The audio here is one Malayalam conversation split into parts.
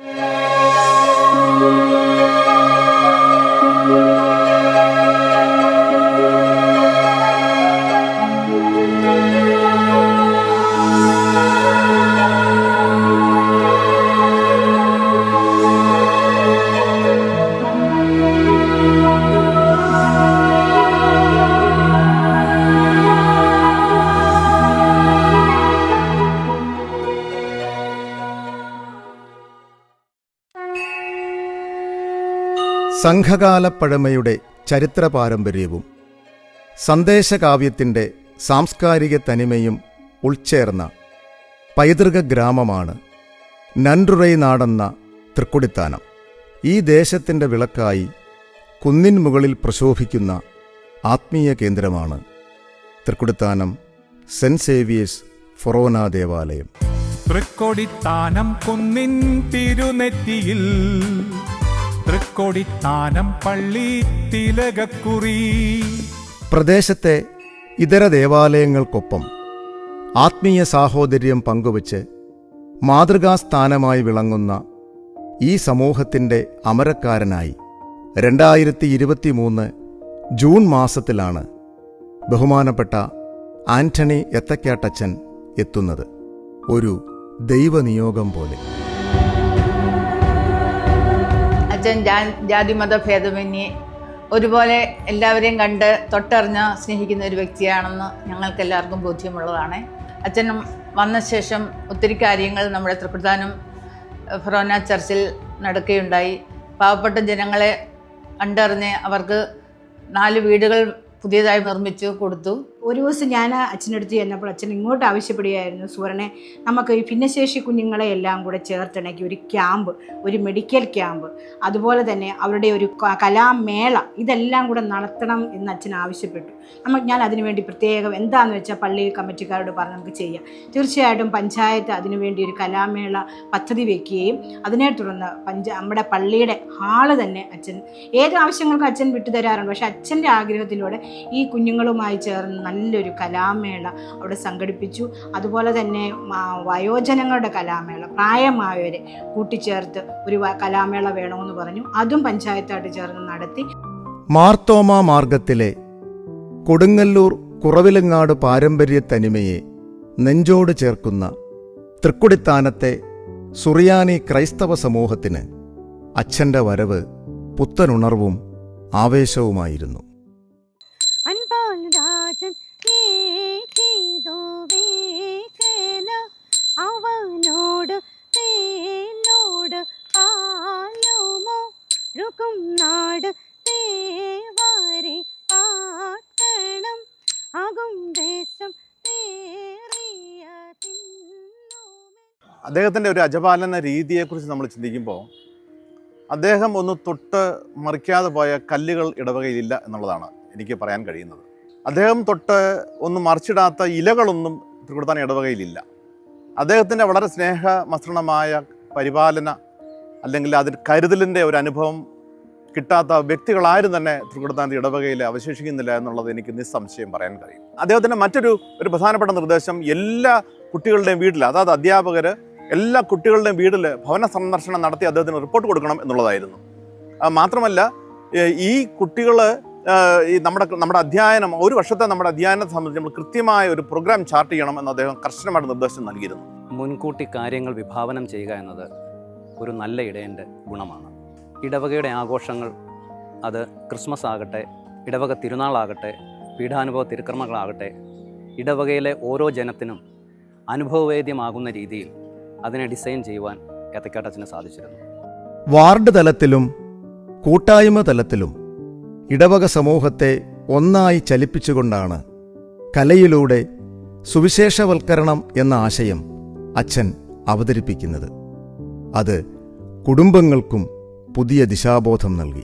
Yeah. പഴമയുടെ ചരിത്ര പാരമ്പര്യവും സന്ദേശകാവ്യത്തിന്റെ സാംസ്കാരിക തനിമയും ഉൾച്ചേർന്ന പൈതൃക ഗ്രാമമാണ് നൻറുറൈ നാടെന്ന തൃക്കുടിത്താനം. ഈ ദേശത്തിന്റെ വിളക്കായി കുന്നിൻ മുകളിൽ പ്രശോഭിക്കുന്ന ആത്മീയ കേന്ദ്രമാണ് തൃക്കുടിത്താനം സെന്റ് സേവിയേഴ്സ് ഫൊറോന ദേവാലയം. തൃക്കൊടിത്താനം കുന്നിൻ തിരുനെറ്റിയിൽ തൃക്കൊടിത്താനം പള്ളി തിലകക്കുറി. പ്രദേശത്തെ ഇതര ദേവാലയങ്ങൾക്കൊപ്പം ആത്മീയ സാഹോദര്യം പങ്കുവച്ച് മാതൃകാസ്ഥാനമായി വിളങ്ങുന്ന ഈ സമൂഹത്തിന്റെ അമരക്കാരനായി രണ്ടായിരത്തി ഇരുപത്തിമൂന്ന് ജൂൺ മാസത്തിലാണ് ബഹുമാനപ്പെട്ട ആന്റണി എത്തക്കാട്ടച്ചൻ എത്തുന്നത്. ഒരു ദൈവനിയോഗം പോലെ. അച്ഛൻ ജാ- ജാതിമത ഭേദമന്യേ ഒരുപോലെ എല്ലാവരെയും കണ്ട് തൊട്ടറിഞ്ഞ് സ്നേഹിക്കുന്ന ഒരു വ്യക്തിയാണെന്ന് ഞങ്ങൾക്ക് എല്ലാവർക്കും ബോധ്യമുള്ളതാണ്. അച്ഛനും വന്ന ശേഷം ഒത്തിരി കാര്യങ്ങൾ നമ്മുടെ തൃപ്രധാനം ഫൊറോന ചർച്ചിൽ നടക്കുകയുണ്ടായി. പാവപ്പെട്ട ജനങ്ങളെ കണ്ടറിഞ്ഞ് അവർക്ക് നാല് വീടുകൾ പുതിയതായി നിർമ്മിച്ചു കൊടുത്തു. ഒരു ദിവസം ഞാൻ അച്ഛനടുത്ത് ചെന്നപ്പോൾ അച്ഛൻ ഇങ്ങോട്ട് ആവശ്യപ്പെടുകയായിരുന്നു സുവർണെ നമുക്ക് ഈ ഭിന്നശേഷി കുഞ്ഞുങ്ങളെ എല്ലാം കൂടെ ചേർത്തിണക്കി ഒരു ക്യാമ്പ് ഒരു മെഡിക്കൽ ക്യാമ്പ് അതുപോലെ തന്നെ അവരുടെ ഒരു കലാമേള ഇതെല്ലാം കൂടെ നടത്തണം എന്ന് അച്ഛൻ ആവശ്യപ്പെട്ടു. നമുക്ക് ഞാൻ അതിനുവേണ്ടി പ്രത്യേകം എന്താണെന്ന് വെച്ചാൽ പള്ളി കമ്മിറ്റിക്കാരോട് പറഞ്ഞ് നമുക്ക് ചെയ്യാം. തീർച്ചയായിട്ടും പഞ്ചായത്ത് അതിനുവേണ്ടി ഒരു കലാമേള പദ്ധതി വയ്ക്കുകയും അതിനെ തുടർന്ന് പഞ്ച നമ്മുടെ പള്ളിയുടെ ഹാൾ തന്നെ അച്ഛൻ ഏത് ആവശ്യങ്ങൾക്കും അച്ഛൻ വിട്ടുതരാറുണ്ട്. പക്ഷേ അച്ഛന്റെ ആഗ്രഹത്തിലൂടെ ഈ കുഞ്ഞുങ്ങളുമായി ചേർന്ന് നല്ലൊരു കലാമേള അവിടെ സംഘടിപ്പിച്ചു. അതുപോലെ തന്നെ വയോജനങ്ങളുടെ കലാമേള പ്രായമായവരെ കൂട്ടിച്ചേർത്ത് ഒരു കലാമേള വേണമെന്ന് പറഞ്ഞു. അതും പഞ്ചായത്തായിട്ട് ചേർന്ന് നടത്തി. മാർത്തോമ മാർഗത്തിലെ കൊടുങ്ങല്ലൂർ കുറവിലങ്ങാട് പാരമ്പര്യ തനിമയെ നെഞ്ചോട് ചേർക്കുന്ന തൃക്കുടിത്താനത്തെ സുറിയാനി ക്രൈസ്തവ സമൂഹത്തിന് അച്ഛന്റെ വരവ് പുത്തനുണർവും ആവേശവുമായിരുന്നു. അൻപാൽ അവനോട് തേനോട് പാലുമോ രുക്കും നാട് തേവാരെ പാട്ടണം. ആകും ദേശം അദ്ദേഹത്തിന്റെ ഒരു അജപാലന രീതിയെക്കുറിച്ച് നമ്മൾ ചിന്തിക്കുമ്പോൾ അദ്ദേഹം ഒന്ന് തൊട്ട് മറിക്കാതെ പോയ കല്ലുകൾ ഇടവകയിലില്ല എന്നുള്ളതാണ് എനിക്ക് പറയാൻ കഴിയുന്നത്. അദ്ദേഹം തൊട്ട് ഒന്നും മറിച്ചിടാത്ത ഇലകളൊന്നും തൃക്കുടത്താൻ ഇടവകയിലില്ല. അദ്ദേഹത്തിന്റെ വളരെ സ്നേഹമസൃണമായ പരിപാലന അല്ലെങ്കിൽ അതിന് കരുതലിന്റെ ഒരു അനുഭവം കിട്ടാത്ത വ്യക്തികളാരും തന്നെ തൃക്കുടത്താന്റെ ഇടവകയിൽ അവശേഷിക്കുന്നില്ല എന്നുള്ളത് എനിക്ക് നിസ്സംശയം പറയാൻ കഴിയും. അദ്ദേഹത്തിന്റെ മറ്റൊരു ഒരു പ്രധാനപ്പെട്ട നിർദ്ദേശം എല്ലാ കുട്ടികളുടെയും വീട്ടിൽ അതായത് അധ്യാപകർ എല്ലാ കുട്ടികളുടെയും വീട്ടിൽ ഭവന സന്ദർശനം നടത്തി അദ്ദേഹത്തിന് റിപ്പോർട്ട് കൊടുക്കണം എന്നുള്ളതായിരുന്നു. മാത്രമല്ല ഈ കുട്ടികൾ ഈ നമ്മുടെ നമ്മുടെ അധ്യയനം ഒരു വർഷത്തെ നമ്മുടെ അധ്യയനത്തെ സംബന്ധിച്ച് നമ്മൾ കൃത്യമായ ഒരു പ്രോഗ്രാം ചാർട്ട് ചെയ്യണം എന്ന് അദ്ദേഹം കർശനമായിട്ട് നിർദ്ദേശം നൽകിയിരുന്നു. മുൻകൂട്ടി കാര്യങ്ങൾ വിഭാവനം ചെയ്യുക എന്നത് ഒരു നല്ല ഇടയന്റെ ഗുണമാണ്. ഇടവകയുടെ ആഘോഷങ്ങൾ അത് ക്രിസ്മസ് ആകട്ടെ ഇടവക തിരുനാളാകട്ടെ പീഠാനുഭവ തിരുക്രമങ്ങളാകട്ടെ ഇടവകയിലെ ഓരോ ജനത്തിനും അനുഭവവേദ്യമാകുന്ന രീതിയിൽ അതിനെ ഡിസൈൻ ചെയ്യുവാൻ ഏത്തക്കാട്ടച്ചന് സാധിച്ചിരുന്നു. വാർഡ് തലത്തിലും കൂട്ടായ്മ തലത്തിലും ഇടവക സമൂഹത്തെ ഒന്നായി ചലിപ്പിച്ചുകൊണ്ടാണ് കലയിലൂടെ സുവിശേഷവൽക്കരണം എന്ന ആശയം അച്ഛൻ അവതരിപ്പിക്കുന്നത്. അത് കുടുംബങ്ങൾക്കും പുതിയ ദിശാബോധം നൽകി.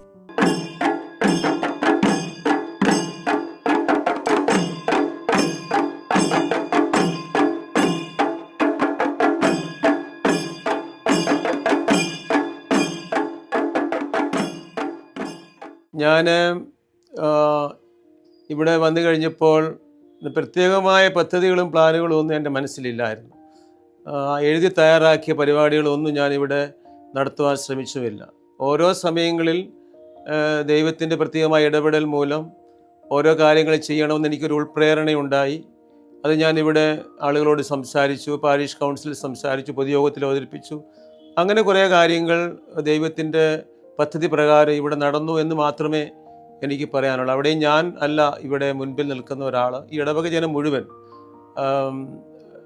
ഞാൻ ഇവിടെ വന്നു കഴിഞ്ഞപ്പോൾ പ്രത്യേകമായ പദ്ധതികളും പ്ലാനുകളും ഒന്നും എന്റെ മനസ്സിലില്ലായിരുന്നു. എഴുതി തയ്യാറാക്കിയ പരിപാടികളൊന്നും ഞാനിവിടെ നടത്തുവാൻ ശ്രമിച്ചുമില്ല. ഓരോ സമയങ്ങളിൽ ദൈവത്തിന്റെ പ്രത്യേകമായ ഇടപെടൽ മൂലം ഓരോ കാര്യങ്ങൾ ചെയ്യണമെന്ന് എനിക്കൊരു ഉൾപ്രേരണയുണ്ടായി. അത് ഞാനിവിടെ ആളുകളോട് സംസാരിച്ചു പാരീഷ് കൗൺസിലിൽ സംസാരിച്ചു പൊതുയോഗത്തിൽ അവതരിപ്പിച്ചു. അങ്ങനെ കുറേ കാര്യങ്ങൾ ദൈവത്തിന്റെ പദ്ധതി പ്രകാരം ഇവിടെ നടന്നു എന്ന് മാത്രമേ എനിക്ക് പറയാനുള്ളൂ. അവിടെയും ഞാൻ അല്ല ഇവിടെ മുൻപിൽ നിൽക്കുന്ന ഒരാൾ. ഈ ഇടവക ജനം മുഴുവൻ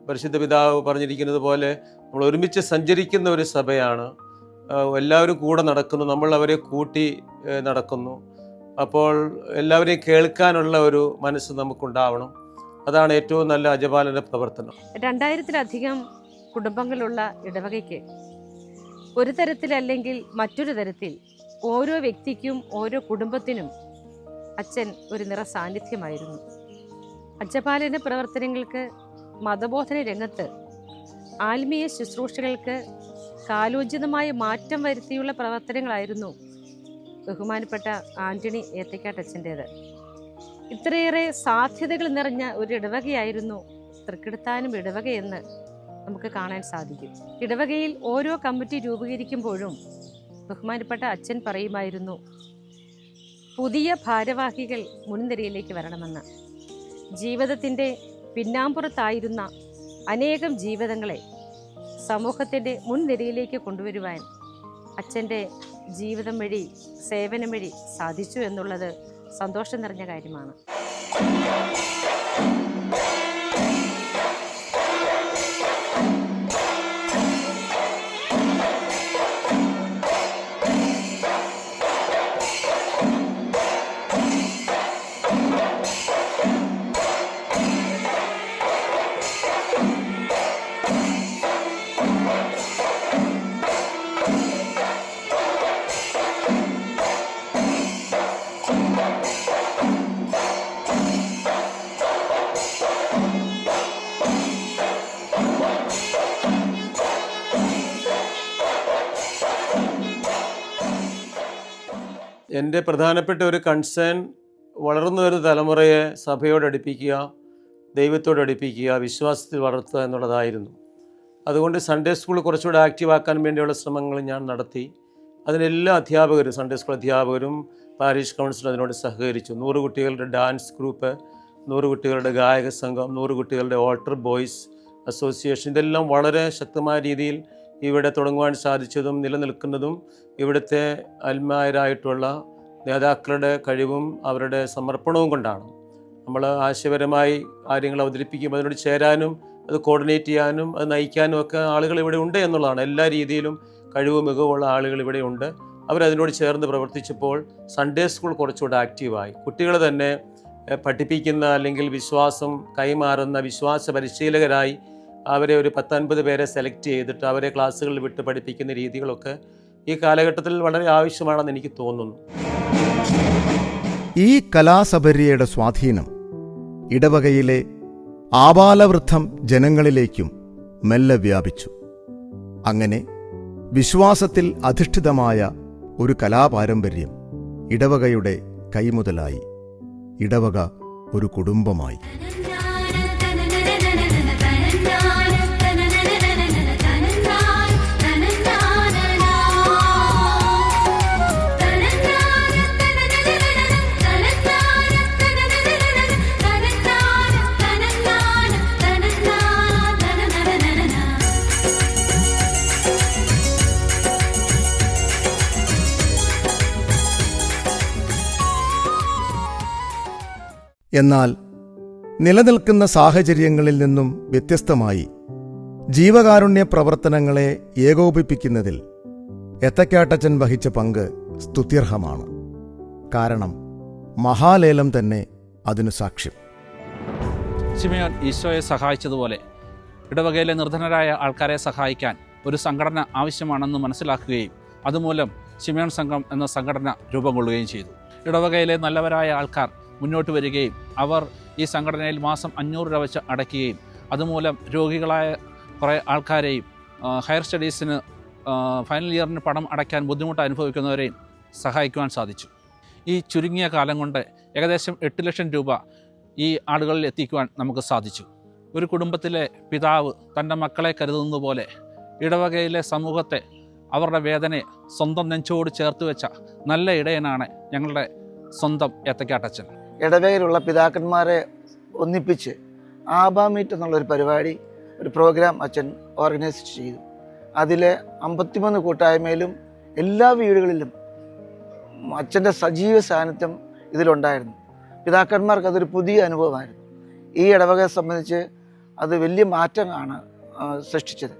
പരിശുദ്ധ പിതാവ് പറഞ്ഞിരിക്കുന്നത് പോലെ നമ്മൾ ഒരുമിച്ച് സഞ്ചരിക്കുന്ന ഒരു സഭയാണ്. എല്ലാവരും കൂടെ നടക്കുന്നു. നമ്മൾ അവരെ കൂട്ടി നടക്കുന്നു. അപ്പോൾ എല്ലാവരെയും കേൾക്കാനുള്ള ഒരു മനസ്സ് നമുക്കുണ്ടാവണം. അതാണ് ഏറ്റവും നല്ല അജപാലന പ്രവർത്തനം. രണ്ടായിരത്തിലധികം കുടുംബങ്ങളുള്ള ഇടവകയ്ക്ക് ഒരു തരത്തിലല്ലെങ്കിൽ മറ്റൊരു തരത്തിൽ ഓരോ വ്യക്തിക്കും ഓരോ കുടുംബത്തിനും അച്ഛൻ ഒരു നിറ സാന്നിധ്യമായിരുന്നു. അജപാലന പ്രവർത്തനങ്ങൾക്ക് മതബോധന രംഗത്ത് ആത്മീയ ശുശ്രൂഷകൾക്ക് കാലോചിതമായ മാറ്റം വരുത്തിയുള്ള പ്രവർത്തനങ്ങളായിരുന്നു ബഹുമാനപ്പെട്ട ആന്റണി ഏത്തക്കാട്ടച്ഛന്റേത് ഇത്രയേറെ സാധ്യതകൾ നിറഞ്ഞ ഒരു ഇടവകയായിരുന്നു തൃക്കിടത്താനും ഇടവകയെന്ന് നമുക്ക് കാണാൻ സാധിക്കും. ഇടവകയിൽ ഓരോ കമ്മിറ്റി രൂപീകരിക്കുമ്പോഴും ബഹുമാനപ്പെട്ട അച്ഛൻ പറയുമായിരുന്നു പുതിയ ഭാരവാഹികൾ മുൻനിരയിലേക്ക് വരണമെന്ന്. ജീവിതത്തിന്റെ പിന്നാമ്പുറത്തായിരുന്ന അനേകം ജീവിതങ്ങളെ സമൂഹത്തിന്റെ മുൻനിരയിലേക്ക് കൊണ്ടുവരുവാൻ അച്ഛന്റെ ജീവിതം വഴി സേവനം വഴി സാധിച്ചു എന്നുള്ളത് സന്തോഷം നിറഞ്ഞ കാര്യമാണ്. എന്റെ പ്രധാനപ്പെട്ട ഒരു കൺസേൺ വളർന്നു വരുന്ന തലമുറയെ സഭയോട് അടുപ്പിക്കുക ദൈവത്തോട് അടുപ്പിക്കുക വിശ്വാസത്തിൽ വളർത്തുക എന്നുള്ളതായിരുന്നു. അതുകൊണ്ട് സൺഡേ സ്കൂൾ കുറച്ചുകൂടെ ആക്റ്റീവ് ആക്കാൻ വേണ്ടിയുള്ള ശ്രമങ്ങൾ ഞാൻ നടത്തി. അതിനെല്ലാ അധ്യാപകരും സൺഡേ സ്കൂൾ അധ്യാപകരും പാരീഷ് കൗൺസിൽ അതിനോട് സഹകരിച്ചു. നൂറ് കുട്ടികളുടെ ഡാൻസ് ഗ്രൂപ്പ് നൂറ് കുട്ടികളുടെ ഗായക സംഘം നൂറ് കുട്ടികളുടെ ഓൾട്ടർ ബോയ്സ് അസോസിയേഷൻ ഇതെല്ലാം വളരെ ശക്തമായ രീതിയിൽ ഇവിടെ തുടങ്ങുവാൻ സാധിച്ചതും നിലനിൽക്കുന്നതും ഇവിടുത്തെ അൽമായരായിട്ടുള്ള നേതാക്കളുടെ കഴിവും അവരുടെ സമർപ്പണവും കൊണ്ടാണ്. നമ്മൾ ആശയപരമായി കാര്യങ്ങൾ അവതരിപ്പിക്കുമ്പോൾ അതിനോട് ചേരാനും അത് കോർഡിനേറ്റ് ചെയ്യാനും അത് നയിക്കാനും ഒക്കെ ആളുകൾ ഇവിടെ ഉണ്ട് എന്നുള്ളതാണ്. എല്ലാ രീതിയിലും കഴിവ് മികവുള്ള ആളുകൾ ഇവിടെ ഉണ്ട്. അവരതിനോട് ചേർന്ന് പ്രവർത്തിച്ചപ്പോൾ സൺഡേ സ്കൂൾ കുറച്ചുകൂടെ ആക്റ്റീവായി കുട്ടികൾ തന്നെ പഠിപ്പിക്കുന്ന അല്ലെങ്കിൽ വിശ്വാസം കൈമാറുന്ന വിശ്വാസ പരിശീലകരായി അവരെ ഒരു പത്തൊൻപത് പേരെ സെലക്ട് ചെയ്തിട്ട് അവരെ ക്ലാസ്സുകളിൽ വിട്ട് പഠിപ്പിക്കുന്ന രീതികളൊക്കെ ഈ കാലഘട്ടത്തിൽ വളരെ ആവശ്യമാണെന്ന് എനിക്ക് തോന്നുന്നു. ഈ കലാസബര്യയുടെ സ്വാധീനം ഇടവകയിലെ ആബാലവൃദ്ധം ജനങ്ങളിലേക്കും മെല്ലെ വ്യാപിച്ചു. അങ്ങനെ വിശ്വാസത്തിൽ അധിഷ്ഠിതമായ ഒരു കലാപാരമ്പര്യം ഇടവകയുടെ കൈമുതലായി. ഇടവക ഒരു കുടുംബമായി. എന്നാൽ നിലനിൽക്കുന്ന സാഹചര്യങ്ങളിൽ നിന്നും വ്യത്യസ്തമായി ജീവകാരുണ്യ പ്രവർത്തനങ്ങളെ ഏകോപിപ്പിക്കുന്നതിൽ എത്തക്കാട്ടച്ചൻ വഹിച്ച പങ്ക് സ്തുത്യർഹമാണ്. കാരണം മഹാലേലം തന്നെ അതിനു സാക്ഷ്യം. ശിമയോൻ ഈശോയെ സഹായിച്ചതുപോലെ ഇടവകയിലെ നിർധനരായ ആൾക്കാരെ സഹായിക്കാൻ ഒരു സംഘടന ആവശ്യമാണെന്ന് മനസ്സിലാക്കുകയും അതുമൂലം ശിമയോൻ സംഘം എന്ന സംഘടന രൂപം കൊള്ളുകയും ചെയ്തു. ഇടവകയിലെ നല്ലവരായ ആൾക്കാർ മുന്നോട്ട് വരികയും അവർ ഈ സംഘടനയിൽ മാസം അഞ്ഞൂറ് രൂപ വെച്ച് അടയ്ക്കുകയും അതുമൂലം രോഗികളായ കുറേ ആൾക്കാരെയും ഹയർ സ്റ്റഡീസിന് ഫൈനൽ ഇയറിന് പണം അടയ്ക്കാൻ ബുദ്ധിമുട്ട് അനുഭവിക്കുന്നവരെയും സഹായിക്കുവാൻ സാധിച്ചു. ഈ ചുരുങ്ങിയ കാലം കൊണ്ട് ഏകദേശം എട്ട് ലക്ഷം രൂപ ഈ ആളുകളിൽ എത്തിക്കുവാൻ നമുക്ക് സാധിച്ചു. ഒരു കുടുംബത്തിലെ പിതാവ് തന്റെ മക്കളെ കരുതുന്നത് പോലെ ഇടവകയിലെ സമൂഹത്തെ അവരുടെ വേദനയെ സ്വന്തം നെഞ്ചോട് ചേർത്ത് വെച്ച നല്ല ഇടയനാണ് ഞങ്ങളുടെ സ്വന്തം ഏത്തക്കാട്ടച്ചൻ ഇടവകയിലുള്ള പിതാക്കന്മാരെ ഒന്നിപ്പിച്ച് ആബാമീറ്റ് എന്നുള്ളൊരു പരിപാടി ഒരു പ്രോഗ്രാം അച്ഛൻ ഓർഗനൈസ് ചെയ്തു. അതിലെ അമ്പത്തിമൂന്ന് കൂട്ടായ്മയിലും എല്ലാ വീടുകളിലും അച്ഛന്റെ സജീവ സാന്നിധ്യം ഇതിലുണ്ടായിരുന്നു. പിതാക്കന്മാർക്ക് അതൊരു പുതിയ അനുഭവമായിരുന്നു. ഈ ഇടവകയെ സംബന്ധിച്ച് അത് വലിയ മാറ്റമാണ് സൃഷ്ടിച്ചത്.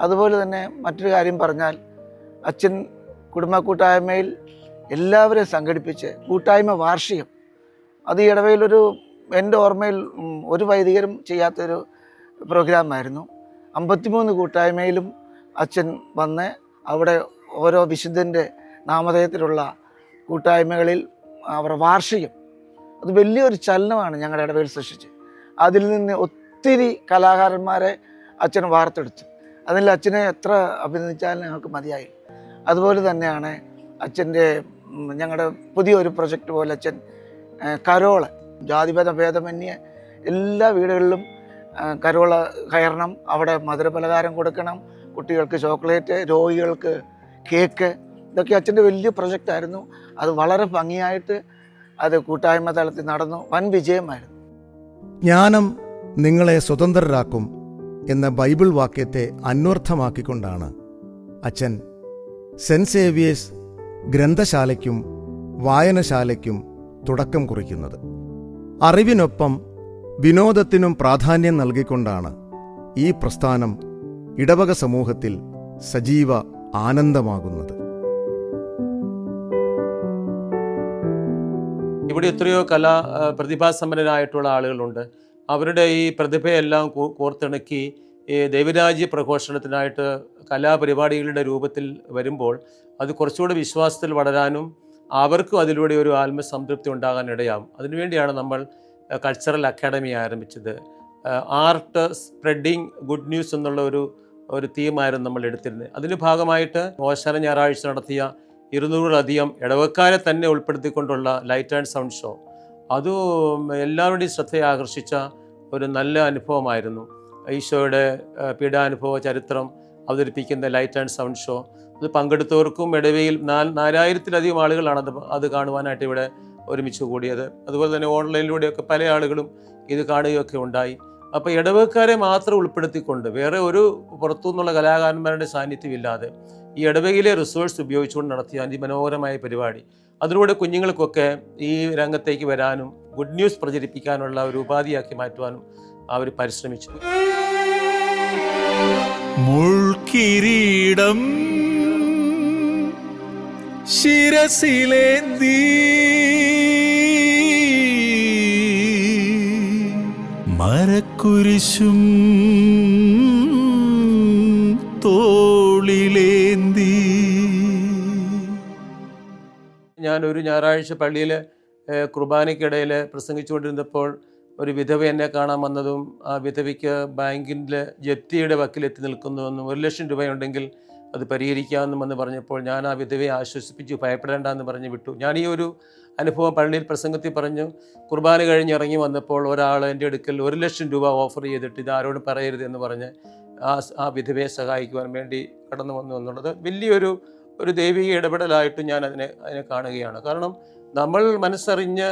അതുപോലെ തന്നെ മറ്റൊരു കാര്യം പറഞ്ഞാൽ അച്ഛൻ കുടുംബ കൂട്ടായ്മയിൽ എല്ലാവരെയും സംഘടിപ്പിച്ച് കൂട്ടായ്മ വാർഷികം അത് ഈ ഇടവയിലൊരു എന്റെ ഓർമ്മയിൽ ഒരു വൈദികരും ചെയ്യാത്തൊരു പ്രോഗ്രാമായിരുന്നു. അമ്പത്തിമൂന്ന് കൂട്ടായ്മയിലും അച്ഛൻ വന്ന് അവിടെ ഓരോ വിശുദ്ധന്റെ നാമധേയത്തിലുള്ള കൂട്ടായ്മകളിൽ അവർ വാർഷികം. അത് വലിയൊരു ചലനമാണ് ഞങ്ങളുടെ ഇടവയിൽ സൃഷ്ടിച്ചത് അതിൽ നിന്ന് ഒത്തിരി കലാകാരന്മാരെ അച്ഛൻ വാർത്തെടുത്തു. അതിൽ അച്ഛനെ എത്ര അഭിനന്ദിച്ചാലും ഞങ്ങൾക്ക് മതിയായി. അതുപോലെ തന്നെയാണ് അച്ഛന്റെ ഞങ്ങളുടെ പുതിയൊരു പ്രൊജക്റ്റ് പോലെ അച്ഛൻ കരോൾ ജാതിഭേദ ഭേദമന്യേ എല്ലാ വീടുകളിലും കരോള കയറണം അവിടെ മധുര പലഹാരം കൊടുക്കണം കുട്ടികൾക്ക് ചോക്ലേറ്റ് രോഗികൾക്ക് കേക്ക് ഇതൊക്കെ അച്ഛന്റെ വലിയ പ്രൊജക്റ്റായിരുന്നു അത് വളരെ ഭംഗിയായിട്ട് അത് കൂട്ടായ്മ തലത്തിൽ നടന്നു. വൻ വിജയമായിരുന്നു. ജ്ഞാനം നിങ്ങളെ സ്വതന്ത്രരാക്കും എന്ന ബൈബിൾ വാക്യത്തെ അന്വർത്ഥമാക്കിക്കൊണ്ടാണ് അച്ഛൻ സെന്റ് സേവിയേഴ്സ് ഗ്രന്ഥശാലയ്ക്കും വായനശാലയ്ക്കും തുടക്കം കുറിക്കുന്നത്. അറിവിനൊപ്പം വിനോദത്തിനും പ്രാധാന്യം നൽകിക്കൊണ്ടാണ് ഈ പ്രസ്ഥാനം ഇടവക സമൂഹത്തിൽ സജീവ ആനന്ദമാകുന്നത്. ഇവിടെ എത്രയോ കലാ പ്രതിഭാസമ്പന്നരായിട്ടുള്ള ആളുകളുണ്ട്. അവരുടെ ഈ പ്രതിഭയെല്ലാം കോർത്തിണക്കി ഈ ദൈവരാജ്യ പ്രഘോഷണത്തിനായിട്ട് കലാപരിപാടികളുടെ രൂപത്തിൽ വരുമ്പോൾ അത് കുറച്ചുകൂടി വിശ്വാസത്തിൽ വളരാനും അവർക്കും അതിലൂടെ ഒരു ആത്മസംതൃപ്തി ഉണ്ടാകാൻ ഇടയാകും. അതിനുവേണ്ടിയാണ് നമ്മൾ കൾച്ചറൽ അക്കാഡമി ആരംഭിച്ചത്. ആർട്ട് സ്പ്രെഡിങ് ഗുഡ് ന്യൂസ് എന്നുള്ള ഒരു ഒരു തീമായിരുന്നു നമ്മൾ എടുത്തിരുന്നത്. അതിന്റെ ഭാഗമായിട്ട് ഓശാന ഞായറാഴ്ച നടത്തിയ ഇരുന്നൂറിലധികം ഇടവക്കാരെ തന്നെ ഉൾപ്പെടുത്തിക്കൊണ്ടുള്ള ലൈറ്റ് ആൻഡ് സൗണ്ട് ഷോ അത് എല്ലാവരുടെയും ശ്രദ്ധയെ ആകർഷിച്ച ഒരു നല്ല അനുഭവമായിരുന്നു. ഈശോയുടെ പീഡാനുഭവ ചരിത്രം അവതരിപ്പിക്കുന്ന ലൈറ്റ് ആൻഡ് സൗണ്ട് ഷോ അത് പങ്കെടുത്തവർക്കും ഇടവയിൽ നാല് നാലായിരത്തിലധികം ആളുകളാണ് അത് അത് കാണുവാനായിട്ട് ഇവിടെ ഒരുമിച്ച് കൂടിയത്. അതുപോലെ തന്നെ ഓൺലൈനിലൂടെയൊക്കെ പല ആളുകളും ഇത് കാണുകയൊക്കെ ഉണ്ടായി. അപ്പോൾ ഇടവകക്കാരെ മാത്രം ഉൾപ്പെടുത്തിക്കൊണ്ട് വേറെ ഒരു പുറത്തുനിന്നുള്ള കലാകാരന്മാരുടെ സാന്നിധ്യമില്ലാതെ ഈ ഇടവകയിലെ റിസോഴ്സ് ഉപയോഗിച്ചുകൊണ്ട് നടത്തിയ അതിമനോഹരമായ പരിപാടി. അതിലൂടെ കുഞ്ഞുങ്ങൾക്കൊക്കെ ഈ രംഗത്തേക്ക് വരാനും ഗുഡ് ന്യൂസ് പ്രചരിപ്പിക്കാനുള്ള ഒരു ഉപാധിയാക്കി മാറ്റുവാനും അവർ പരിശ്രമിച്ചു. മുൾക്കിരീടം ശിരസിലേന്തി. മരക്കുരിശും തോളിലേന്തി. ഞാനൊരു ഞായറാഴ്ച പള്ളിയിൽ കുർബാനയ്ക്കിടയിൽ പ്രസംഗിച്ചുകൊണ്ടിരുന്നപ്പോൾ ഒരു വിധവ എന്നെ കാണാൻ വന്നതും ആ വിധവയ്ക്ക് ബാങ്കിന്റെ ജപ്തിയുടെ വക്കിലെത്തി നിൽക്കുന്നുവെന്നും ഒരു ലക്ഷം രൂപയുണ്ടെങ്കിൽ അത് പരിഹരിക്കാമെന്നും പറഞ്ഞപ്പോൾ ഞാൻ ആ വിധവയെ ആശ്വസിപ്പിച്ചു ഭയപ്പെടേണ്ടെന്ന് പറഞ്ഞ് വിട്ടു. ഞാൻ ഈ ഒരു അനുഭവം പള്ളിയിൽ പ്രസംഗത്തിൽ പറഞ്ഞു. കുർബാന കഴിഞ്ഞ് ഇറങ്ങി വന്നപ്പോൾ ഒരാൾ എന്റെ അടുക്കൽ ഒരു ലക്ഷം രൂപ ഓഫർ ചെയ്തിട്ട് ഇത് ആരോടും പറയരുത് എന്ന് പറഞ്ഞ് ആ ആ വിധവയെ സഹായിക്കുവാൻ വേണ്ടി കടന്നു വന്നു എന്നുള്ളത് വലിയൊരു ഒരു ദൈവിക ഇടപെടലായിട്ട് ഞാൻ അതിനെ അതിനെ കാണുകയാണ്. കാരണം നമ്മൾ മനസ്സറിഞ്ഞ്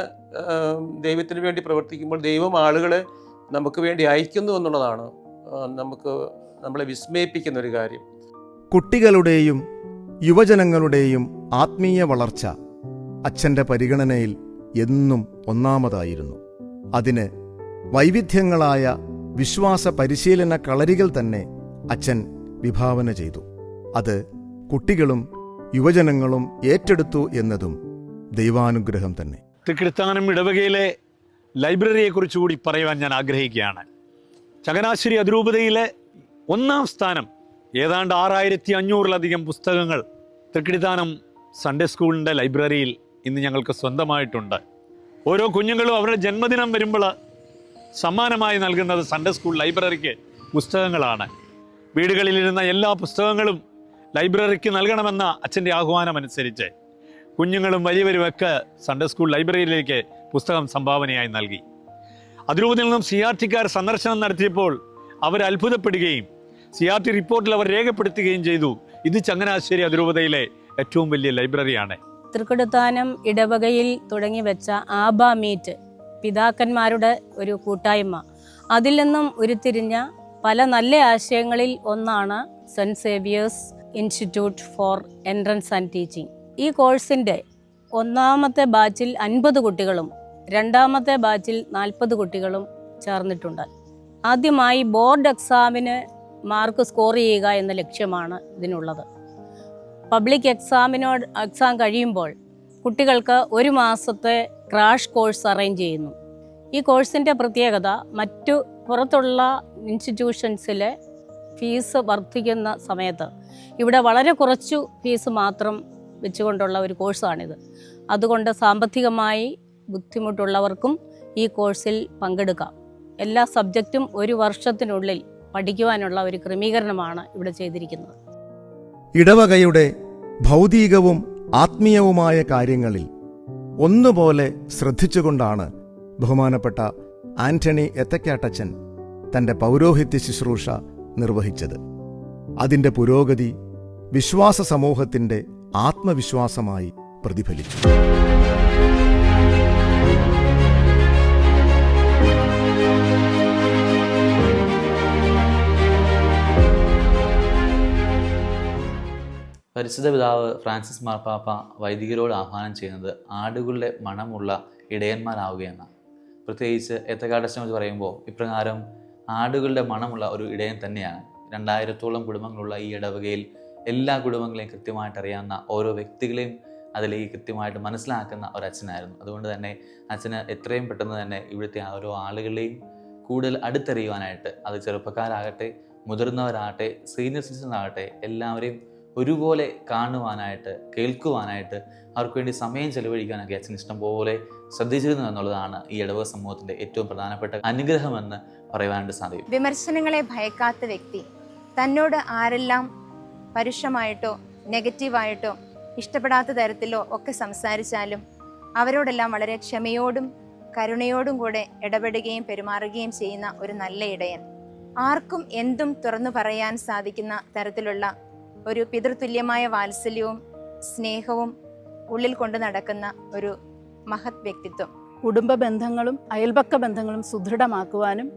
ദൈവത്തിന് വേണ്ടി പ്രവർത്തിക്കുമ്പോൾ ദൈവം ആളുകളെ നമുക്ക് വേണ്ടി അയക്കുന്നു എന്നുള്ളതാണ് നമുക്ക് നമ്മളെ വിസ്മയിപ്പിക്കുന്ന ഒരു കാര്യം. കുട്ടികളുടെയും യുവജനങ്ങളുടെയും ആത്മീയ വളർച്ച അച്ഛന്റെ പരിഗണനയിൽ എന്നും ഒന്നാമതായിരുന്നു. അതിന് വൈവിധ്യങ്ങളായ വിശ്വാസ പരിശീലന കളരികൾ തന്നെ അച്ഛൻ വിഭാവന ചെയ്തു. അത് കുട്ടികളും യുവജനങ്ങളും ഏറ്റെടുത്തു എന്നതും ദൈവാനുഗ്രഹം തന്നെ. തൃക്കിടുത്താനം ഇടവകയിലെ ലൈബ്രറിയെക്കുറിച്ച് കൂടി പറയുവാൻ ഞാൻ ആഗ്രഹിക്കുകയാണ്. ചങ്ങനാശ്ശേരി അതിരൂപതയിലെ ഒന്നാം സ്ഥാനം ഏതാണ്ട് ആറായിരത്തി അഞ്ഞൂറിലധികം പുസ്തകങ്ങൾ തൃക്കിടിത്താനം സൺഡേ സ്കൂളിന്റെ ലൈബ്രറിയിൽ ഇന്ന് ഞങ്ങൾക്ക് സ്വന്തമായിട്ടുണ്ട്. ഓരോ കുഞ്ഞുങ്ങളും അവരുടെ ജന്മദിനം വരുമ്പോൾ സമ്മാനമായി നൽകുന്നത് സൺഡേ സ്കൂൾ ലൈബ്രറിക്ക് പുസ്തകങ്ങളാണ്. വീടുകളിലിരുന്ന എല്ലാ പുസ്തകങ്ങളും ലൈബ്രറിക്ക് നൽകണമെന്ന അച്ഛന്റെ ആഹ്വാനം അനുസരിച്ച് കുഞ്ഞുങ്ങളും വലിയവരുമൊക്കെ സൺഡേ സ്കൂൾ ലൈബ്രറിയിലേക്ക് പുസ്തകം സംഭാവനയായി നൽകി. അതിരൂപതയിൽ നിന്നും സി സന്ദർശനം നടത്തിയപ്പോൾ അവർ അത്ഭുതപ്പെടുകയും സി ആർ ടി റിപ്പോർട്ടിൽ അവർ രേഖപ്പെടുത്തുകയും ചെയ്തു. ഇത് ചങ്ങനാശ്ശേരി അതിരൂപതയിലെ ഏറ്റവും വലിയ ലൈബ്രറിയാണ്. തൃക്കൊടുത്താനം ഇടവകയിൽ തുടങ്ങി വെച്ച ആബ മീറ്റ് പിതാക്കന്മാരുടെ ഒരു കൂട്ടായ്മ. അതിൽ നിന്നും ഉരുത്തിരിഞ്ഞ പല നല്ല ആശയങ്ങളിൽ ഒന്നാണ് saint Xavier's institute for entrance and teaching. ഈ കോഴ്സിന്റെ ഒന്നാമത്തെ ബാച്ചിൽ അൻപത് കുട്ടികളും രണ്ടാമത്തെ ബാച്ചിൽ നാൽപ്പത് കുട്ടികളും ചേർന്നിട്ടുണ്ട്. ആദ്യമായി ബോർഡ് എക്സാമിന് മാർക്ക് സ്കോർ ചെയ്യുക എന്ന ലക്ഷ്യമാണ് ഇതിനുള്ളത്. പബ്ലിക് എക്സാമിനോട് എക്സാം കഴിയുമ്പോൾ കുട്ടികൾക്ക് ഒരു മാസത്തെ ക്രാഷ് കോഴ്സ് അറേഞ്ച് ചെയ്യുന്നു. ഈ കോഴ്സിന്റെ പ്രത്യേകത മറ്റു പുറത്തുള്ള ഇൻസ്റ്റിറ്റ്യൂഷൻസിലെ ഫീസ് വർദ്ധിക്കുന്ന സമയത്ത് ഇവിടെ വളരെ കുറച്ചു ഫീസ് മാത്രം വെച്ചുകൊണ്ടുള്ള ഒരു കോഴ്സാണിത്. അതുകൊണ്ട് സാമ്പത്തികമായി ബുദ്ധിമുട്ടുള്ളവർക്കും ഈ കോഴ്സിൽ പങ്കെടുക്കാം. എല്ലാ സബ്ജക്റ്റും ഒരു വർഷത്തിനുള്ളിൽ പഠിക്കുവാനുള്ള ഒരു ക്രമീകരണമാണ് ഇവിടെ ചെയ്തിരിക്കുന്നത്. ഇടവകയുടെ ഭൗതികവും ആത്മീയവുമായ കാര്യങ്ങളിൽ ഒന്നുപോലെ ശ്രദ്ധിച്ചുകൊണ്ടാണ് ബഹുമാനപ്പെട്ട ആന്റണി എത്തക്കാട്ടച്ചൻ തന്റെ പൗരോഹിത്യ ശുശ്രൂഷ നിർവഹിച്ചത്. അതിന്റെ പുരോഗതി വിശ്വാസ സമൂഹത്തിന്റെ ആത്മവിശ്വാസമായി പ്രതിഫലിച്ചു. പരിശുദ്ധ പിതാവ് ഫ്രാൻസിസ് മാർപ്പാപ്പ വൈദികരോട് ആഹ്വാനം ചെയ്യുന്നത് ആടുകളുടെ മണമുള്ള ഇടയന്മാരാവുകയെന്ന. പ്രത്യേകിച്ച് എന്ന് പറയുമ്പോൾ ഇപ്രകാരം ആടുകളുടെ മണമുള്ള ഒരു ഇടയൻ തന്നെയാണ്. രണ്ടായിരത്തോളം കുടുംബങ്ങളുള്ള ഈ ഇടവകയിൽ എല്ലാ കുടുംബങ്ങളെയും കൃത്യമായിട്ട് അറിയാവുന്ന ഓരോ വ്യക്തികളെയും അതിലേക്ക് കൃത്യമായിട്ട് മനസ്സിലാക്കുന്ന ഒരു അച്ഛനായിരുന്നു അതുകൊണ്ട് തന്നെ അച്ഛന് എത്രയും പെട്ടെന്ന് തന്നെ ഇവിടുത്തെ ഓരോ ആളുകളെയും കൂടുതൽ അടുത്തറിയുവാനായിട്ട് അത് ചെറുപ്പക്കാരാകട്ടെ മുതിർന്നവരാകട്ടെ സീനിയർ സിറ്റിസൺ ആകട്ടെ എല്ലാവരെയും ഒരുപോലെ കാണുവാനായിട്ട് കേൾക്കുവാനായിട്ട് അവർക്ക് വേണ്ടി സമയം ചെലവഴിക്കാനൊക്കെ അച്ഛൻ ഇഷ്ടംപോലെ ശ്രദ്ധിച്ചിരുന്നു എന്നുള്ളതാണ് ഈ ഇടവക സമൂഹത്തിന്റെ ഏറ്റവും പ്രധാനപ്പെട്ട അനുഗ്രഹമെന്ന് പറയുവാനായിട്ട് സാധിക്കും. വിമർശനങ്ങളെ ഭയക്കാത്ത വ്യക്തി തന്നോട് ആരെല്ലാം പരുഷമായിട്ടോ നെഗറ്റീവായിട്ടോ ഇഷ്ടപ്പെടാത്ത തരത്തിലോ ഒക്കെ സംസാരിച്ചാലും അവരോടെല്ലാം വളരെ ക്ഷമയോടും കരുണയോടും കൂടെ ഇടപെടുകയും പെരുമാറുകയും ചെയ്യുന്ന ഒരു നല്ല ഇടയൻ. ആർക്കും എന്തും തുറന്നു പറയാൻ സാധിക്കുന്ന തരത്തിലുള്ള ഒരു പിതൃതുല്യമായ വാത്സല്യവും സ്നേഹവും ഉള്ളിൽ കൊണ്ട് നടക്കുന്ന ഒരു മഹത് വ്യക്തിത്വം. കുടുംബ ബന്ധങ്ങളും അയൽപക്ക ബന്ധങ്ങളും സുദൃഢമാക്കുവാനും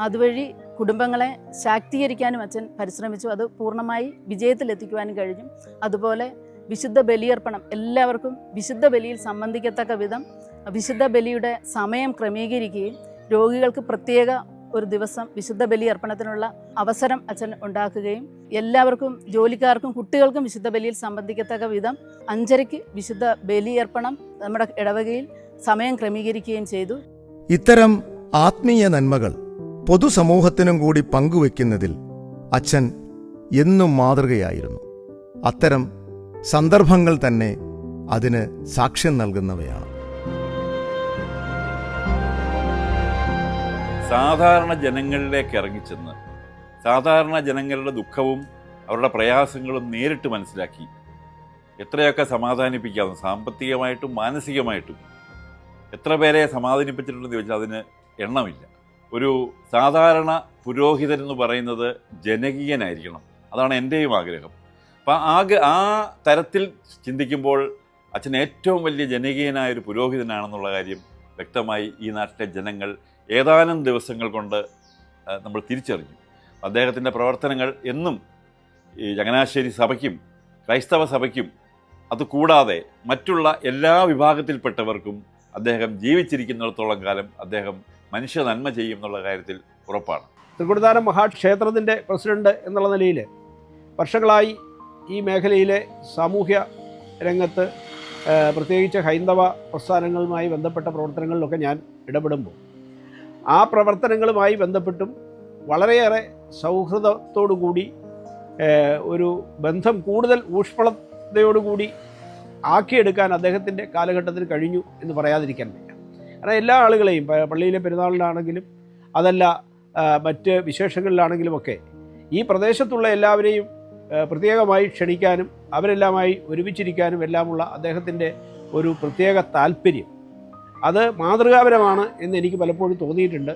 അതുവഴി കുടുംബങ്ങളെ ശാക്തീകരിക്കാനും അച്ഛൻ പരിശ്രമിച്ചു. അത് പൂർണമായി വിജയത്തിലെത്തിക്കുവാനും കഴിഞ്ഞു. അതുപോലെ വിശുദ്ധ ബലിയർപ്പണം എല്ലാവർക്കും വിശുദ്ധ ബലിയിൽ സംബന്ധിക്കത്തക്ക വിധം വിശുദ്ധ ബലിയുടെ സമയം ക്രമീകരിക്കുകയും രോഗികൾക്ക് പ്രത്യേക ഒരു ദിവസം വിശുദ്ധ ബലി അർപ്പണത്തിനുള്ള അവസരം അച്ഛൻ ഉണ്ടാക്കുകയും എല്ലാവർക്കും ജോലിക്കാർക്കും കുട്ടികൾക്കും വിശുദ്ധ ബലിയിൽ സംബന്ധിക്കത്തക്ക വിധം അഞ്ചരയ്ക്ക് വിശുദ്ധ ബലിയർപ്പണം നമ്മുടെ ഇടവകയിൽ സമയം ക്രമീകരിക്കുകയും ചെയ്തു. ഇത്തരം ആത്മീയ നന്മകൾ പൊതുസമൂഹത്തിനും കൂടി പങ്കുവെക്കുന്നതിൽ അച്ഛൻ എന്നും മാതൃകയായിരുന്നു. അത്തരം സന്ദർഭങ്ങൾ തന്നെ അതിന് സാക്ഷ്യം നൽകുന്നവയാണ്. സാധാരണ ജനങ്ങളിലേക്ക് ഇറങ്ങിച്ചെന്ന് സാധാരണ ജനങ്ങളുടെ ദുഃഖവും അവരുടെ പ്രയാസങ്ങളും നേരിട്ട് മനസ്സിലാക്കി എത്രയൊക്കെ സമാധാനിപ്പിക്കാവുന്ന സാമ്പത്തികമായിട്ടും മാനസികമായിട്ടും. എത്ര പേരെ സമാധാനിപ്പിച്ചിട്ടുണ്ടെന്ന് ചോദിച്ചാൽ അതിന് എണ്ണമില്ല. ഒരു സാധാരണ പുരോഹിതൻ എന്ന് പറയുന്നത് ജനകീയനായിരിക്കണം. അതാണ് എന്റെയും ആഗ്രഹം. അപ്പം ആഗ് ആ തരത്തിൽ ചിന്തിക്കുമ്പോൾ അച്ഛൻ ഏറ്റവും വലിയ ജനകീയനായ ഒരു പുരോഹിതനാണെന്നുള്ള കാര്യം വ്യക്തമായി ഈ നാട്ടിലെ ജനങ്ങൾ ഏതാനും ദിവസങ്ങൾ കൊണ്ട് നമ്മൾ തിരിച്ചറിഞ്ഞു. അദ്ദേഹത്തിന്റെ പ്രവർത്തനങ്ങൾ എന്നും ഈ ചങ്ങനാശ്ശേരി സഭയ്ക്കും ക്രൈസ്തവ സഭയ്ക്കും അതുകൂടാതെ മറ്റുള്ള എല്ലാ വിഭാഗത്തിൽപ്പെട്ടവർക്കും അദ്ദേഹം ജീവിച്ചിരിക്കുന്നിടത്തോളം കാലം അദ്ദേഹം മനുഷ്യ നന്മ ചെയ്യും എന്നുള്ള കാര്യത്തിൽ ഉറപ്പാണ്. തൃക്കുടുതാനം മഹാക്ഷേത്രത്തിന്റെ പ്രസിഡന്റ് എന്നുള്ള നിലയിൽ വർഷങ്ങളായി ഈ മേഖലയിലെ സാമൂഹ്യ രംഗത്ത് പ്രത്യേകിച്ച് ഹൈന്ദവ പ്രസ്ഥാനങ്ങളുമായി ബന്ധപ്പെട്ട പ്രവർത്തനങ്ങളിലൊക്കെ ഞാൻ ഇടപെടുമ്പോൾ ആ പ്രവർത്തനങ്ങളുമായി ബന്ധപ്പെട്ടും വളരെയേറെ സൗഹൃദത്തോടുകൂടി കൂടി ഒരു ബന്ധം കൂടുതൽ ഊഷ്മളതയോടുകൂടി ആക്കിയെടുക്കാൻ അദ്ദേഹത്തിന്റെ കാലഘട്ടത്തിൽ കഴിഞ്ഞു എന്ന് പറയാതിരിക്കാൻ വയ്യ. കാരണം എല്ലാ ആളുകളെയും പള്ളിയിലെ പെരുന്നാളിലാണെങ്കിലും അതല്ല മറ്റ് വിശേഷങ്ങളിലാണെങ്കിലുമൊക്കെ ഈ പ്രദേശത്തുള്ള എല്ലാവരെയും പ്രത്യേകമായി ക്ഷണിക്കാനും അവരെല്ലാമായി ഒരുമിച്ചിരിക്കാനും എല്ലാമുള്ള അദ്ദേഹത്തിന്റെ ഒരു പ്രത്യേക താല്പര്യം അത് മാതൃകാപരമാണ് എന്ന് എനിക്ക് പലപ്പോഴും തോന്നിയിട്ടുണ്ട്.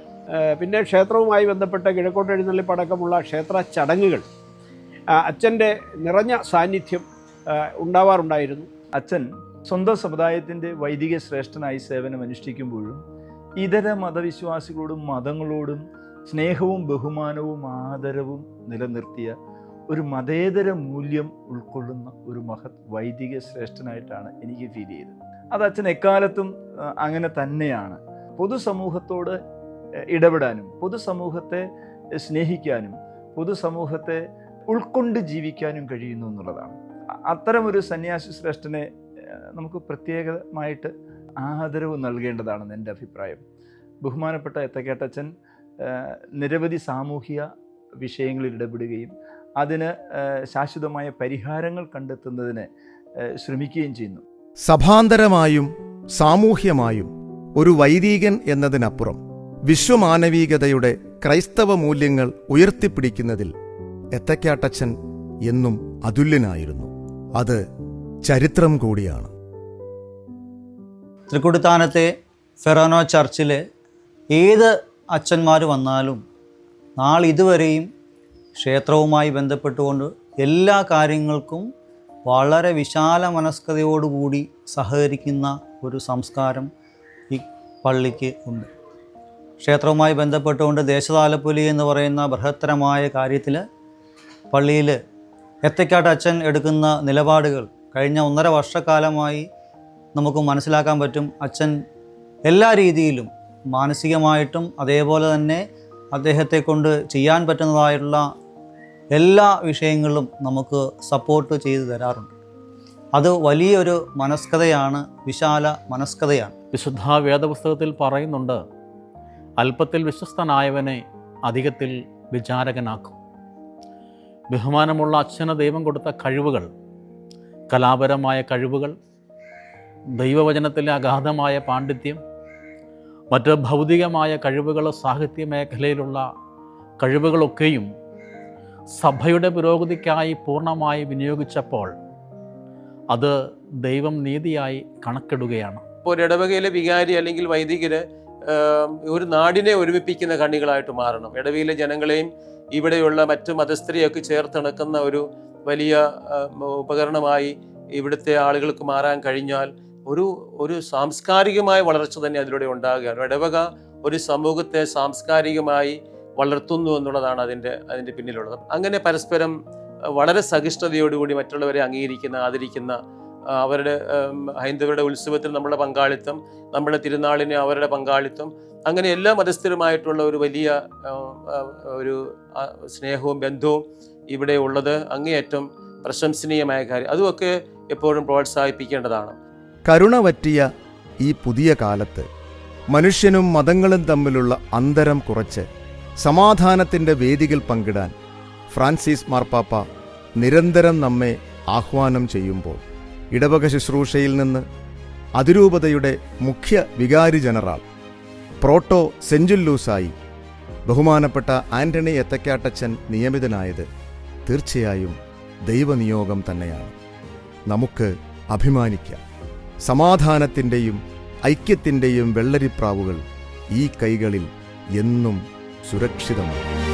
പിന്നെ ക്ഷേത്രവുമായി ബന്ധപ്പെട്ട കിഴക്കോട്ട് എഴുന്നള്ളിപ്പടക്കമുള്ള ക്ഷേത്ര ചടങ്ങുകൾ അച്ഛന്റെ നിറഞ്ഞ സാന്നിധ്യം ഉണ്ടാവാറുണ്ടായിരുന്നു. അച്ഛൻ സ്വന്തം സമുദായത്തിന്റെ വൈദിക ശ്രേഷ്ഠനായി സേവനം അനുഷ്ഠിക്കുമ്പോഴും ഇതര മതവിശ്വാസികളോടും മതങ്ങളോടും സ്നേഹവും ബഹുമാനവും ആദരവും നിലനിർത്തിയ ഒരു മതേതര മൂല്യം ഉൾക്കൊള്ളുന്ന ഒരു മഹത് വൈദിക ശ്രേഷ്ഠനായിട്ടാണ് എനിക്ക് ഫീൽ ചെയ്തത്. അത് അച്ഛൻ എക്കാലത്തും അങ്ങനെ തന്നെയാണ്. പൊതുസമൂഹത്തോട് ഇടപെടാനും പൊതുസമൂഹത്തെ സ്നേഹിക്കാനും പൊതുസമൂഹത്തെ ഉൾക്കൊണ്ട് ജീവിക്കാനും കഴിയുന്നു എന്നുള്ളതാണ്. അത്തരമൊരു സന്യാസി ശ്രേഷ്ഠനെ നമുക്ക് പ്രത്യേകമായിട്ട് ആദരവ് നൽകേണ്ടതാണെന്ന് എന്റെ അഭിപ്രായം. ബഹുമാനപ്പെട്ട എത്തക്കേട്ടച്ചൻ ഏഹ്, നിരവധി സാമൂഹിക വിഷയങ്ങളിൽ ഇടപെടുകയും അതിന് ശാശ്വതമായ പരിഹാരങ്ങൾ കണ്ടെത്തുന്നതിന് ശ്രമിക്കുകയും ചെയ്യുന്നു. സഭാന്തരമായും സാമൂഹ്യമായും ഒരു വൈദികൻ എന്നതിനപ്പുറം വിശ്വമാനവീകതയുടെ ക്രൈസ്തവ മൂല്യങ്ങൾ ഉയർത്തിപ്പിടിക്കുന്നതിൽ എത്തക്കാട്ടച്ചൻ എന്നും അതുല്യനായിരുന്നു. അത് ചരിത്രം കൂടിയാണ്. തൃക്കുടിത്താനത്തെ ഫെറോനോ ചർച്ചിൽ ഏത് അച്ഛന്മാർ വന്നാലും നാളിതുവരെയും ക്ഷേത്രവുമായി ബന്ധപ്പെട്ടുകൊണ്ട് എല്ലാ കാര്യങ്ങൾക്കും വളരെ വിശാല മനസ്കതയോടുകൂടി സഹകരിക്കുന്ന ഒരു സംസ്കാരം ഈ പള്ളിക്ക് ഉണ്ട്. ക്ഷേത്രവുമായി ബന്ധപ്പെട്ടുകൊണ്ട് ദേശതാലപ്പൊലി എന്ന് പറയുന്ന ബൃഹത്തരമായ കാര്യത്തിൽ പള്ളിയിൽ എത്തക്കാട്ട് അച്ഛൻ എടുക്കുന്ന നിലപാടുകൾ കഴിഞ്ഞ ഒന്നര വർഷക്കാലമായി നമുക്ക് മനസ്സിലാക്കാൻ പറ്റും. അച്ഛൻ എല്ലാ രീതിയിലും മാനസികമായിട്ടും അതേപോലെ തന്നെ അദ്ദേഹത്തെ കൊണ്ട് ചെയ്യാൻ പറ്റുന്നതായിട്ടുള്ള എല്ലാ വിഷയങ്ങളിലും നമുക്ക് സപ്പോർട്ട് ചെയ്തു തരാറുണ്ട്. അത് വലിയൊരു മനസ്കഥയാണ് വിശാല മനസ്കഥയാണ്. വിശുദ്ധ വേദപുസ്തകത്തിൽ പറയുന്നുണ്ട് അല്പത്തിൽ വിശ്വസ്തനായവനെ അധികത്തിൽ വിചാരകനാക്കും. ബഹുമാനമുള്ള അച്ഛന ദൈവം കൊടുത്ത കഴിവുകൾ കലാപരമായ കഴിവുകൾ ദൈവവചനത്തിലെ അഗാധമായ പാണ്ഡിത്യം മറ്റ് ഭൗതികമായ കഴിവുകൾ സാഹിത്യ മേഖലയിലുള്ള കഴിവുകളൊക്കെയും സഭയുടെ പുരോഗതിക്കായി പൂർണമായി വിനിയോഗിച്ചപ്പോൾ അത് ദൈവം നീതിയായി കണക്കിടുകയാണ്. ഇപ്പോൾ ഒരു ഇടവകയിലെ വികാരി അല്ലെങ്കിൽ വൈദികര് ഒരു നാടിനെ ഒരുമിപ്പിക്കുന്ന കണികളായിട്ട് മാറണം. ഇടവയിലെ ജനങ്ങളെയും ഇവിടെയുള്ള മറ്റു മതസ്ഥരെയൊക്കെ ചേർത്തിണക്കുന്ന ഒരു വലിയ ഉപകരണമായി ഇവിടുത്തെ ആളുകൾക്ക് മാറാൻ കഴിഞ്ഞാൽ ഒരു ഒരു സാംസ്കാരികമായ വളർച്ച തന്നെ അതിലൂടെ ഉണ്ടാകുകയാണ്. ഇടവക ഒരു സമൂഹത്തെ സാംസ്കാരികമായി വളർത്തുന്നു എന്നുള്ളതാണ് അതിന്റെ അതിന്റെ പിന്നിലുള്ളത്. അങ്ങനെ പരസ്പരം വളരെ സഹിഷ്ണുതയോടുകൂടി മറ്റുള്ളവരെ അംഗീകരിക്കുന്ന ആദരിക്കുന്ന അവരുടെ ഹൈന്ദവരുടെ ഉത്സവത്തിൽ നമ്മുടെ പങ്കാളിത്തം നമ്മുടെ തിരുനാളിന് അവരുടെ പങ്കാളിത്തം അങ്ങനെ എല്ലാ മതസ്ഥരുമായിട്ടുള്ള ഒരു വലിയ ഒരു സ്നേഹവും ബന്ധവും ഇവിടെ ഉള്ളത് അങ്ങേയറ്റം പ്രശംസനീയമായ കാര്യം. അതുമൊക്കെ എപ്പോഴും പ്രോത്സാഹിപ്പിക്കേണ്ടതാണ്. കരുണ പറ്റിയ ഈ പുതിയ കാലത്ത് മനുഷ്യനും മതങ്ങളും തമ്മിലുള്ള അന്തരം കുറച്ച് സമാധാനത്തിന്റെ വേദികൾ പങ്കിടാൻ ഫ്രാൻസിസ് മാർപ്പാപ്പ നിരന്തരം നമ്മെ ആഹ്വാനം ചെയ്യുമ്പോൾ ഇടവക ശുശ്രൂഷയിൽ നിന്ന് അതിരൂപതയുടെ മുഖ്യ വികാരി ജനറാൾ പ്രോട്ടോ സെഞ്ചുല്ലൂസായി ബഹുമാനപ്പെട്ട ആന്റണി എത്തക്കാട്ടച്ചൻ നിയമിതനായത് തീർച്ചയായും ദൈവനിയോഗം തന്നെയാണ്. നമുക്ക് അഭിമാനിക്കാം. സമാധാനത്തിന്റെയും ഐക്യത്തിന്റെയും വെള്ളരിപ്രാവുകൾ ഈ കൈകളിൽ എന്നും സുരക്ഷിതമാണ്.